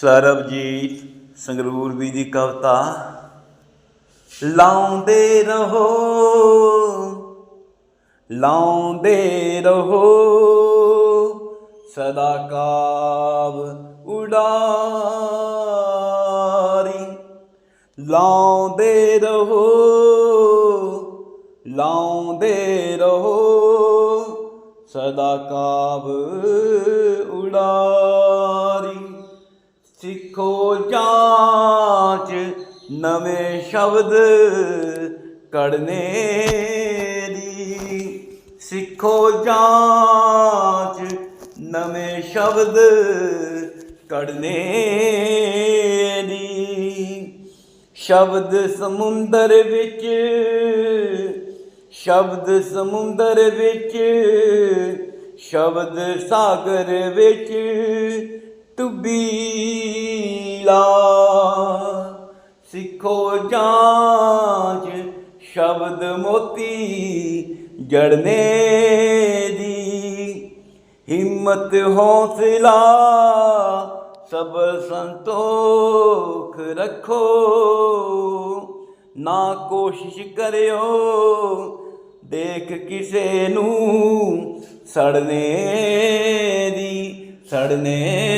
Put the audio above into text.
ਸਰਬਜੀਤ ਸੰਗਰੂਰ ਵੀ ਦੀ ਕਵਿਤਾ, ਲਾਉਂਦੇ ਰਹੋ ਲਾਉਂਦੇ ਰਹੋ, ਸਦਾ ਕਾਬ ਉਡਾਰੀ, ਲਾਉਂਦੇ ਰਹੋ ਲਾਉਂਦੇ ਰਹੋ, ਸਦਾ ਕਾਬ ਉਡਾਰੀ। ਸਿੱਖੋ ਜਾਂਚ, ਨਵੇਂ ਸ਼ਬਦ ਕੜਨੇ ਦੀ। ਸਿੱਖੋ ਜਾਂਚ, ਨਵੇਂ ਸ਼ਬਦ ਕੜਨੇ ਦੀ। ਸ਼ਬਦ ਸਮੁੰਦਰ ਵਿੱਚ, ਸ਼ਬਦ ਸਮੁੰਦਰ ਵਿੱਚ, ਸ਼ਬਦ ਸਾਗਰ ਵਿੱਚ, ਟੁੱਬੀ ਸਿੱਖੋ ਜਾਂਚ, ਸ਼ਬਦ ਮੋਤੀ ਜੜਨੇ ਦੀ। ਹਿੰਮਤ, ਹੌਸਲਾ ਸਬਰ ਸੰਤੋਖ ਰੱਖੋ। ਨਾ ਕੋਸ਼ਿਸ਼ ਕਰਿਓ, ਦੇਖ ਕਿਸੇ ਨੂੰ ਸੜਨੇ ਦੀ, ਸੜਨੇ